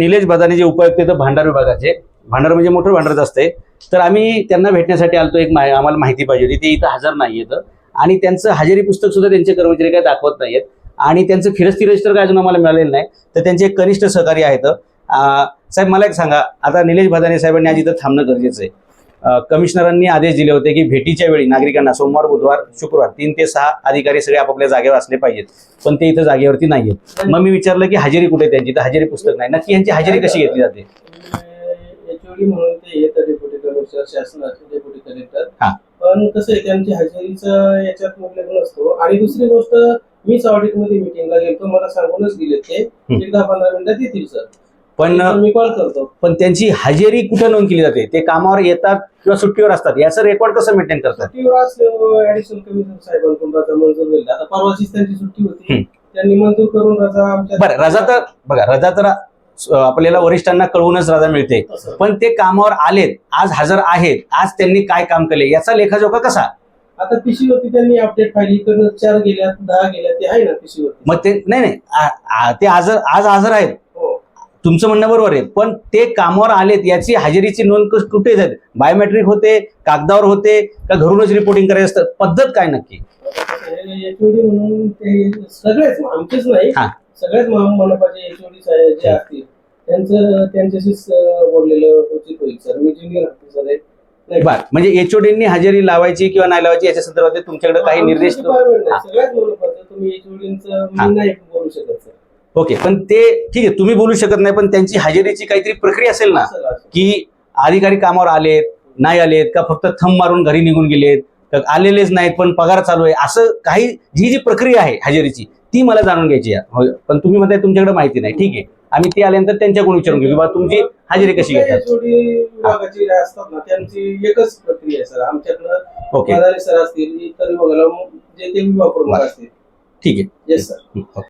निलेश बदाने जे उपायुक्त आहेत भांडार विभागाचे. भांडार म्हणजे मोठं भांडारच असते. तर आम्ही त्यांना भेटण्यासाठी आलतो एक मा- आम्हाला माहिती पाहिजे होती. ते इथं हजर नाही आहेत. आणि त्यांचं हजेरी पुस्तक सुद्धा त्यांचे कर्मचारी काय दाखवत नाहीयेत. आणि त्यांचं फिरस्ती रजिस्टर काय अजून आम्हाला मिळालेलं नाही. तर त्यांचे एक कनिष्ठ सहकारी आहेत. साहेब मला एक सांगा. आता निलेश बदाने साहेबांनी आज इथं थांबणं गरजेचं आहे. कमिशनरांनी आदेश दिले होते की भेटीच्या वेळी नागरिकांना सोमवार बुधवार शुक्रवार तीन ते सहा अधिकारी सगळे आपापल्या जागेवर असले पाहिजेत. पण ते इथं जागेवरती नाहीयेत. मग मी विचारलं की हजेरी कुठे त्यांची? तर हजेरी पुस्तक नाही. नक्की यांची हजेरी कशी घेतली जाते? एचओडी म्हणून ते येतात डेप्युटी कमिशनर शासनाचे डेप्युटी कलेक्टर. पण कसं आहे त्यांची हजेरीचं याच्यात उल्लेख नसतो. आणि दुसरी गोष्ट मीच ऑडिटमध्ये मिटिंगला गेलो मला सांगूनच दिले ते. एक दहा पंधरा मिनिटात येतील सर पण मी कॉल करतो. पण त्यांची हजेरी कुठे नोंद केली जाते? ते कामावर येतात किंवा सुट्टीवर असतात? याचं रेकॉर्ड कसं मेंटेन करतात? सुट्टीवर ऍडिशनल कमिशनर साहेबांकडून रजा मंजूर झाली आता परवाचीच त्यांची सुट्टी होती. त्यांनी मंजूर करून रजा आमच्या बरं रजा तर बघा रजा तर आपल्याला वरिष्ठांना कळवूनच रजा मिळते. पण ते कामावर आलेत आज हजर आहेत आज त्यांनी काय काम केले याचा लेखाजोखा कसा? आता पिशी वरती त्यांनी अपडेट पाहिली इकडनं चार गेल्या दहा गेल्या ते आहे ना पिशी वरती मग ते नाही नाही ते आज आज हजर आहेत. तुमचं म्हणणं बरोबर आहे. पण ते कामावर आलेत याची हजेरीची नोंद कस- कुठे झाली? बायोमेट्रिक होते कागदावर होते का घरूनच रिपोर्टिंग करायचं असतं? पद्धत काय नक्की? सगळेच आमचेच नाही. सगळ्याच एचओडी जे असतील त्यांचं त्यांच्याशीच बोललेलं उचित होईल सर मी ज्युनियर ऑफिसर आहे नाही. बर. म्हणजे एचओडींनी हजेरी लावायची किंवा नाही लावायची याच्या संदर्भात तुमच्याकडे काही निर्देश तुम्ही एचओडींचं नाही बोलू शकत सर ओके पण ते ठीक आहे तुम्ही बोलू शकत नाही पण त्यांची हजेरीची काहीतरी प्रक्रिया असेल ना. की अधिकारी कामावर आलेत नाही आलेत का फक्त थंब मारून घरी निघून गेलेत का आलेलेच नाहीत पण पगार चालू आहे असं काही जी जी प्रक्रिया आहे हजेरीची ती मला जाणून घ्यायची आहे. होय. पण तुम्ही म्हणताय तुमच्याकडे माहिती नाही. ठीक आहे आम्ही ती आल्यानंतर त्यांच्याकडून विचारून घेऊ की बा तुमची हजेरी कशी घेतात? त्यांची एकच प्रक्रिया आहे सर. आमच्याकडं सर असतील इतर विभागाला जे ते विभाग प्रमुख असतील. ठीक आहे. येस सर हं, ओके.